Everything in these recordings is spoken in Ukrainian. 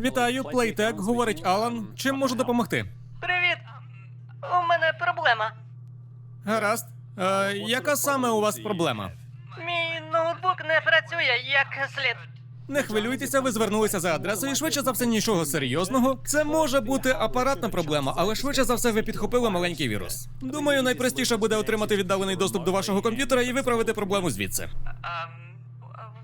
Вітаю, Playtech, говорить Алан. Чим можу допомогти? Привіт! У мене проблема. Гаразд. Е, яка саме у вас проблема? Мій ноутбук не працює як слід. Не хвилюйтеся, ви звернулися за адресою. Швидше за все, нічого серйозного. Це може бути апаратна проблема, але швидше за все ви підхопили маленький вірус. Думаю, найпростіше буде отримати віддалений доступ до вашого комп'ютера і виправити проблему звідси.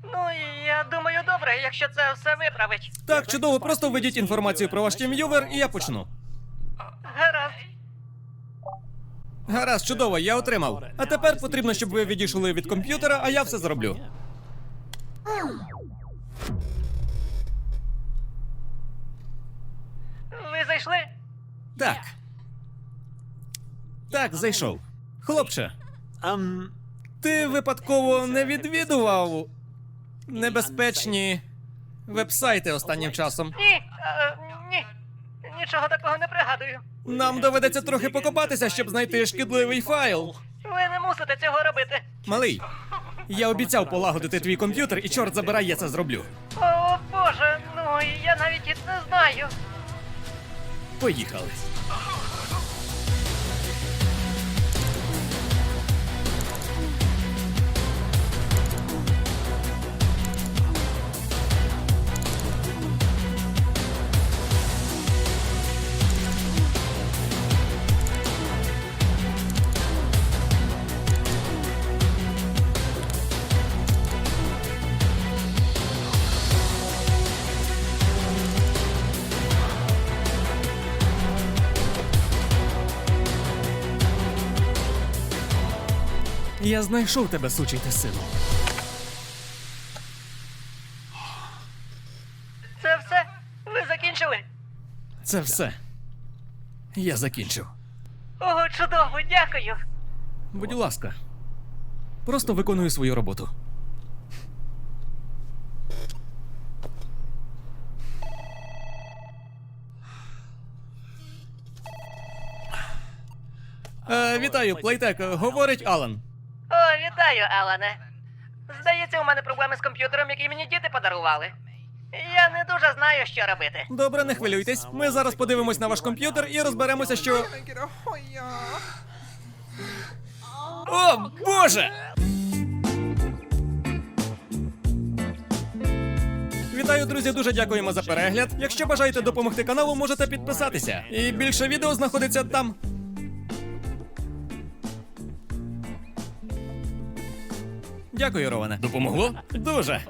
Ну, я думаю, добре, якщо це все виправить. Так, чудово, просто введіть інформацію про ваш TeamViewer і я почну. Гаразд. Гаразд, чудово, я отримав. А тепер потрібно, щоб ви відійшли від комп'ютера, а я все зроблю. Ви зайшли? Так. Так, зайшов. Хлопче, Ам, ти випадково не відвідував небезпечні вебсайти останнім часом. Ні. е, ні. Нічого такого не пригадую. Нам доведеться трохи покопатися, щоб знайти шкідливий файл. Ви не мусите цього робити. Малий, я обіцяв полагодити твій комп'ютер, і чорт забирай, я це зроблю. О, Боже, ну я навіть і не знаю. Поїхали. Я знайшов тебе, сучий ти сину. Це все? Ви закінчили? Це все. Я закінчив. О, чудово, дякую. Будь ласка. Просто виконую свою роботу. Е, вітаю, Плейтек. Говорить Алан. Вітаю, Алане. Здається, у мене проблеми з комп'ютером, який мені діти подарували. Я не дуже знаю, що робити. Добре, не хвилюйтесь. Ми зараз подивимось на ваш комп'ютер і розберемося, що. О, Боже! Вітаю, друзі! Дуже дякуємо за перегляд. Якщо бажаєте допомогти каналу, можете підписатися. І більше відео знаходиться там. Дякую, Роване. Допомогло? Дуже.